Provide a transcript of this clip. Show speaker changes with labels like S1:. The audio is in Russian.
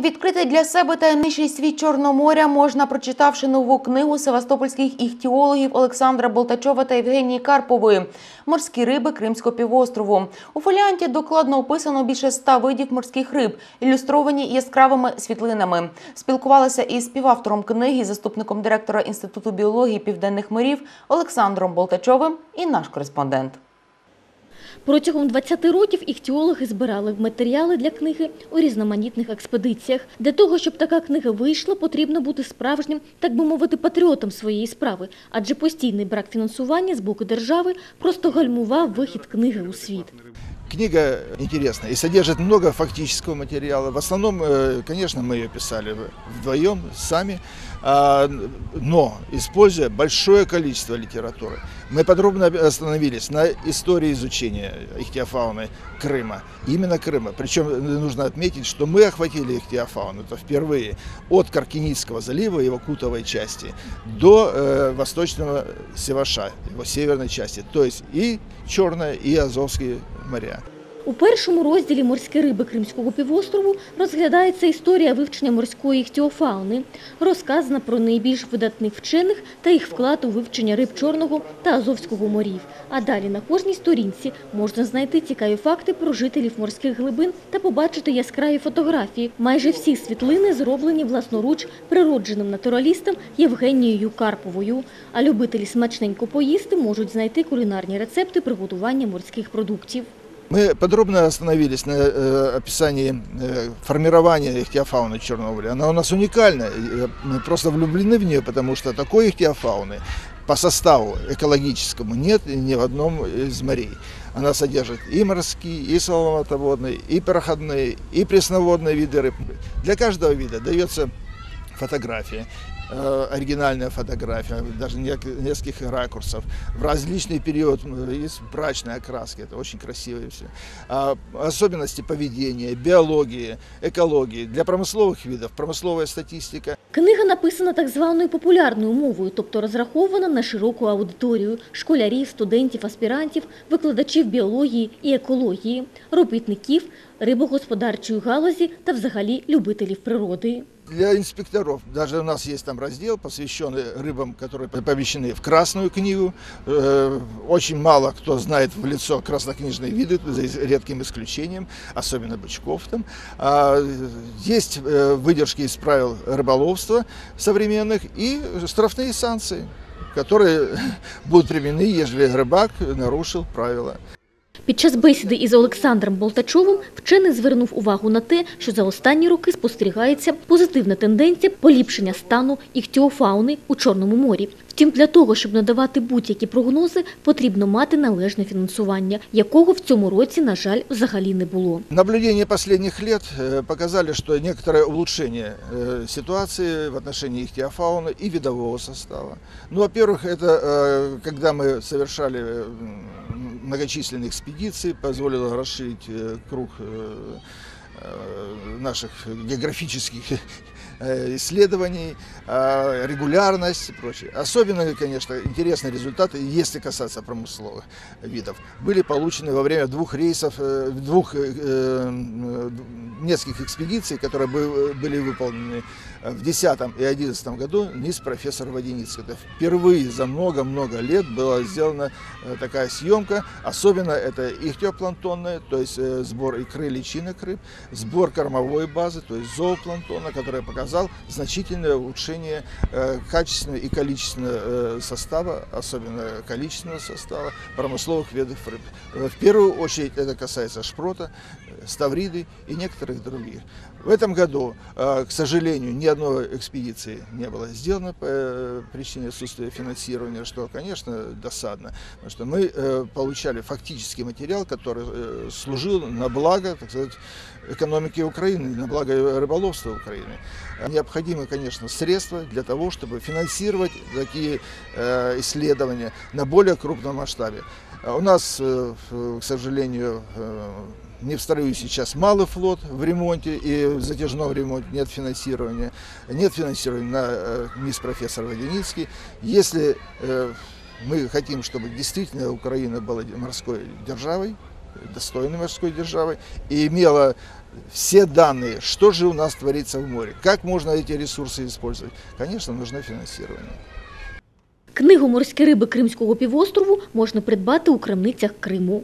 S1: Відкрити для себе таємничий світ Чорного моря можна, прочитавши нову книгу севастопольських іхтіологів Олександра Болтачова та Євгенії Карпової «Морські риби Кримського півострову». У фоліанті докладно описано більше ста видів морських риб, ілюстровані яскравими світлинами. Спілкувалися із співавтором книги, заступником директора Інституту біології південних морів Олександром Болтачовим і наш кореспондент.
S2: Протягом 20 років іхтіологи збирали матеріали для книги у різноманітних експедиціях. Для того, щоб така книга вийшла, потрібно бути справжнім, так би мовити, патріотом своєї справи, адже постійний брак фінансування з боку держави просто гальмував вихід книги у світ.
S3: Книга интересная и содержит много фактического материала. В основном, э, конечно, мы ее писали вдвоем, сами, а, но используя большое количество литературы. Мы подробно остановились на истории изучения ихтиофауны Крыма, именно Крыма. Причем нужно отметить, что мы охватили ихтиофауну, это впервые, от Каркинийского залива, его кутовой части, до э, восточного Севаша, его северной части, то есть и Черное, и Азовские Maria.
S2: У першому розділі «Морські риби Кримського півострову» розглядається історія вивчення морської іхтіофауни, розказана про найбільш видатних вчених та їх вклад у вивчення риб Чорного та Азовського морів. А далі на кожній сторінці можна знайти цікаві факти про жителів морських глибин та побачити яскраві фотографії. Майже всі світлини зроблені власноруч природженим натуралістом Євгенією Карповою. А любителі смачненько поїсти можуть знайти кулінарні рецепти приготування морських продуктів.
S3: Мы подробно остановились на э, описании э, формирования ихтиофауны Черного моря. Она у нас уникальна. э, Мы просто влюблены в нее, потому что такой ихтиофауны по составу экологическому нет ни в одном из морей. Она содержит и морские, и солоноводные, и проходные, и пресноводные виды рыб. Для каждого вида дается фотография, оригинальная фотография, даже нек- нескольких ракурсов, в различный период, м, есть брачной окраски, это очень красиво все. А, особенности поведения, биологии, экологии. Для промысловых видов промысловая статистика.
S2: Книга написана так званою популярною мовою, тобто розрахована на широку аудиторію – школярів, студентів, аспірантів, викладачів біології і екології, робітників, рибогосподарчої галузі та взагалі любителів природи.
S3: Для инспекторов, даже у нас есть там раздел, посвященный рыбам, которые помещены в Красную книгу. Э, Очень мало кто знает в лицо краснокнижные виды, за ис- редким исключением, особенно бычков там. А, Есть э, выдержки из правил рыболовства современных и штрафные санкции, которые будут применены, ежели рыбак нарушил правила.
S2: Під час бесіди із Олександром Болтачовим вчений звернув увагу на те, що за останні роки спостерігається позитивна тенденція поліпшення стану іхтіофауни у Чорному морі. Втім, для того, щоб надавати будь-які прогнози, потрібно мати належне фінансування, якого в цьому році, на жаль, взагалі не було.
S3: Наблюдения последних лет э, показали, что некоторое улучшение э, ситуации в отношении ихтиофауны и видового состава. Ну, во-первых, это э, когда мы совершали Э, м, многочисленные экспедиции, позволило расширить э, круг э, э, наших географических исследований, э, регулярность и прочее. Особенно, конечно, интересные результаты, если касаться промысловых видов, были получены во время двух рейсов, э, двух э, э, нескольких экспедиций, которые бы- были выполнены в 2010 и 2011 году низ профессора Воденицкого. Это впервые за много-много лет была сделана э, такая съемка. Особенно это ихтиопланктонная, то есть э, сбор икры личинок рыб, сбор кормовой базы, то есть зоопланктона, который показал значительное улучшение э, качественного и количественного э, состава, особенно количественного состава промысловых видов рыб. Э, В первую очередь это касается шпрота, ставриды и некоторых других. В этом году, к сожалению, ни одной экспедиции не было сделано по причине отсутствия финансирования, что, конечно, досадно, потому что мы получали фактический материал, который служил на благо, так сказать, экономики Украины, на благо рыболовства Украины. Необходимы, конечно, средства для того, чтобы финансировать такие э, исследования на более крупном масштабе. А У нас, э, в- к сожалению, э, не встаю сейчас малый флот в ремонте и в затяжном ремонте нет финансирования. Нет финансирования на низ профессор Водяницкий. Если мы хотим, чтобы действительно Украина была морской державой, достойной морской державой и имела все данные, что же у нас творится в море, как можно эти ресурсы использовать. Конечно, нужно финансирование.
S2: Книгу «Морські риби Кримського півострову» можна придбати у крамницях Криму.